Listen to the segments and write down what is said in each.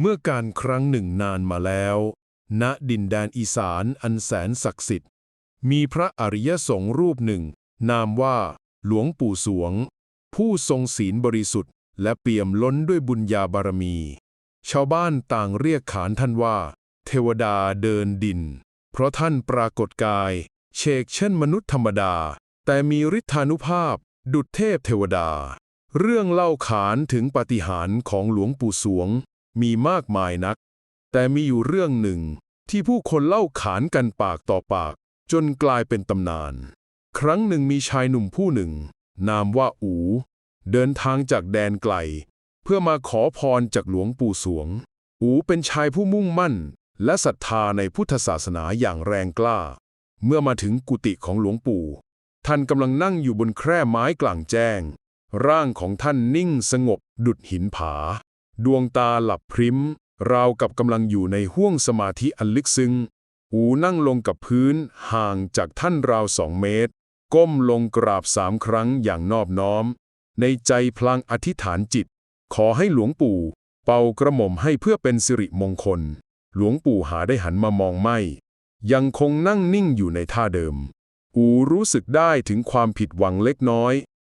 เมื่อการครั้งหนึ่งนานมาแล้ว ณดินแดนอีสานอันแสนศักดิ์สิทธิ์ มีพระอริยสงฆ์รูปหนึ่ง นามว่าหลวงปู่สวง ผู้ทรงศีลบริสุทธิ์ และเปี่ยมล้นด้วยบุญญาบารมี ชาวบ้านต่างเรียกขานท่านว่า เทวดาเดินดิน เพราะท่านปรากฏกายเชกเช่นมนุษย์ธรรมดา แต่มีฤทธานุภาพ ดุจเทพเทวดา เรื่องเล่าขานถึงปาฏิหาริย์ของหลวงปู่สวง มีมากมายนัก แต่มีอยู่เรื่องหนึ่งที่ผู้คนเล่าขานกันปากต่อปาก จนกลายเป็นตำนาน ครั้งหนึ่งมีชายหนุ่มผู้หนึ่ง นามว่าอู เดินทางจากแดนไกล เพื่อมาขอพรจากหลวงปู่สวง อูเป็นชายผู้มุ่งมั่น และศรัทธาในพุทธศาสนาอย่างแรงกล้า เมื่อมาถึงกุฏิของหลวงปู่ ท่านกำลังนั่งอยู่บนแคร่ไม้กลางแจ้ง ร่างของท่านนิ่งสงบดุดหินผา ดวงตาหลับพริมราวกับกำลังอยู่ในห้วงสมาธิอันลึกซึ้งอูนั่งลงกับพื้นห่างจากท่านราวสองเมตร ก้มลงกราบสามครั้งอย่างนอบน้อม ในใจพลางอธิษฐานจิต ขอให้หลวงปู่ เป่ากระหม่อมให้เพื่อเป็นสิริมงคล หลวงปู่หาได้หันมามองไม่ ยังคงนั่งนิ่งอยู่ในท่าเดิม อูรู้สึกได้ถึงความผิดหวังเล็กน้อย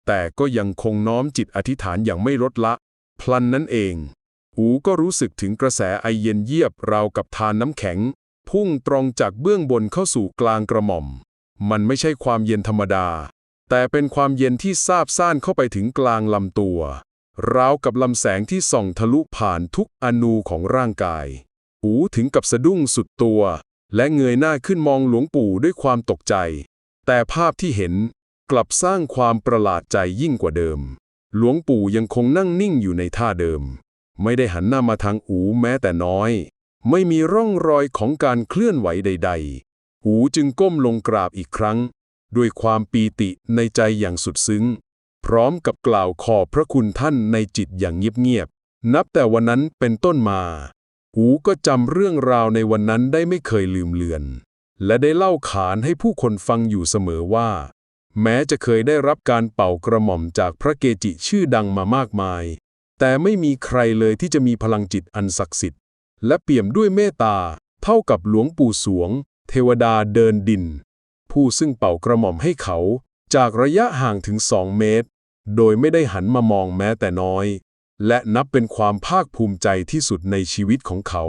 แต่ก็ยังคงน้อมจิตอธิษฐานอย่างไม่ลดละ พลันนั้นเอง อูก็รู้สึกถึงกระแสไอเย็นเยียบราวกับทานน้ำแข็ง พุ่งตรงจากเบื้องบนเข้าสู่กลางกระหม่อม มันไม่ใช่ความเย็นธรรมดา แต่เป็นความเย็นที่ซาบซ่านเข้าไปถึงกลางลำตัวราวกับลำแสงที่ส่องทะลุผ่านทุกอนูของร่างกาย อูถึงกับสะดุ้งสุดตัว และเงยหน้าขึ้นมองหลวงปู่ด้วยความตกใจ แต่ภาพที่เห็นกลับสร้างความประหลาดใจยิ่งกว่าเดิม หลวงปู่ยังคงนั่งนิ่งอยู่ในท่าเดิม ไม่ได้หันหน้ามาทางอูแม้แต่น้อย ไม่มีร่องรอยของการเคลื่อนไหวใดๆหูจึงก้มลงกราบอีกครั้ง ด้วยความปีติในใจอย่างสุดซึ้ง พร้อมกับกล่าวขอบพระคุณท่านในจิตอย่างเงียบๆ นับแต่วันนั้นเป็นต้นมาหูก็จำเรื่องราวในวันนั้นได้ไม่เคยลืมเลือน และได้เล่าขานให้ผู้คนฟังอยู่เสมอว่า แม้จะเคยได้รับการเป่ากระหม่อมจากพระเกจิชื่อดังมามากมาย แต่ไม่มีใครเลยที่จะมีพลังจิตอันศักดิ์สิทธิ์ และเปี่ยมด้วยเมตตา เท่ากับหลวงปู่สวง เทวดาเดินดิน ผู้ซึ่งเป่ากระหม่อมให้เขา จากระยะห่างถึงสองเมตร โดยไม่ได้หันมามองแม้แต่น้อย และนับเป็นความภาคภูมิใจที่สุดในชีวิตของเขา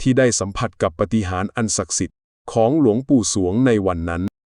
ที่ได้สัมผัสกับปฏิหารอันศักดิ์สิทธิ์ของหลวงปู่สวงในวันนั้น